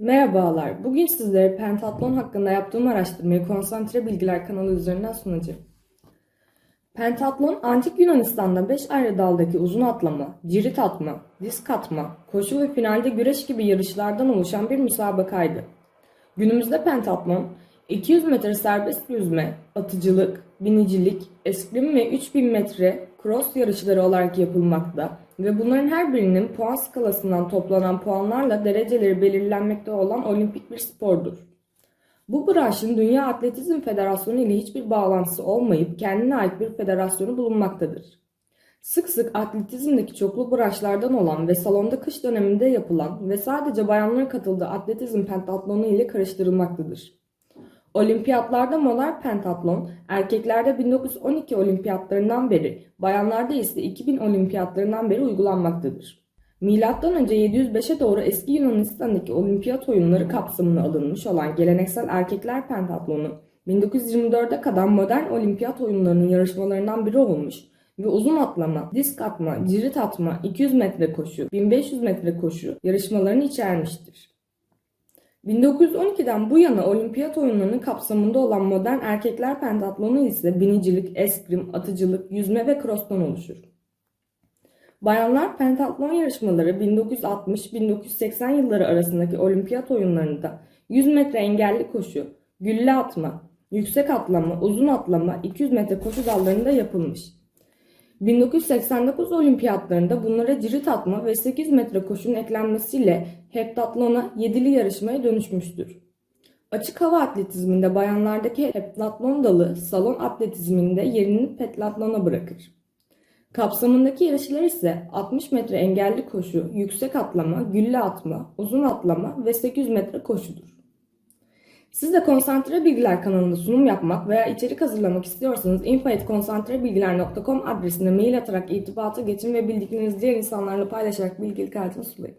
Merhabalar. Bugün sizlere pentatlon hakkında yaptığım araştırmayı Konsantre Bilgiler kanalı üzerinden sunacağım. Pentatlon, Antik Yunanistan'da 5 ayrı daldaki uzun atlama, cirit atma, disk atma, koşu ve finalde güreş gibi yarışlardan oluşan bir müsabakaydı. Günümüzde pentatlon, 200 metre serbest yüzme, atıcılık, binicilik, eskrim ve 3000 metre cross yarışları olarak yapılmakta ve bunların her birinin puan skalasından toplanan puanlarla dereceleri belirlenmekte olan olimpik bir spordur. Bu branşın Dünya Atletizm Federasyonu ile hiçbir bağlantısı olmayıp kendine ait bir federasyonu bulunmaktadır. Sık sık atletizmdeki çoklu branşlardan olan ve salonda kış döneminde yapılan ve sadece bayanların katıldığı atletizm pentatlonu ile karıştırılmaktadır. Olimpiyatlarda modern pentatlon erkeklerde 1912 olimpiyatlarından beri, bayanlarda ise 2000 olimpiyatlarından beri uygulanmaktadır. Milattan önce 705'e doğru eski Yunanistan'daki olimpiyat oyunları kapsamına alınmış olan geleneksel erkekler pentatlonu 1924'e kadar modern olimpiyat oyunlarının yarışmalarından biri olmuş ve uzun atlama, disk atma, cirit atma, 200 metre koşu, 1500 metre koşu yarışmalarını içermiştir. 1912'den bu yana olimpiyat oyunlarının kapsamında olan modern erkekler pentatlonu ise binicilik, eskrim, atıcılık, yüzme ve cross'tan oluşur. Bayanlar pentatlon yarışmaları 1960-1980 yılları arasındaki olimpiyat oyunlarında 100 metre engelli koşu, gülle atma, yüksek atlama, uzun atlama, 200 metre koşu dallarında yapılmış. 1989 olimpiyatlarında bunlara cirit atma ve 8 metre koşunun eklenmesiyle heptatlona yedili yarışmaya dönüşmüştür. Açık hava atletizminde bayanlardaki heptatlon dalı salon atletizminde yerini pentatlona bırakır. Kapsamındaki yarışlar ise 60 metre engelli koşu, yüksek atlama, gülle atma, uzun atlama ve 800 metre koşudur. Siz de Konsantre Bilgiler kanalında sunum yapmak veya içerik hazırlamak istiyorsanız info.konsantrebilgiler.com adresine mail atarak irtibata geçin ve bildiklerinizi diğer insanlarla paylaşarak bilgilik hayatını sulayın.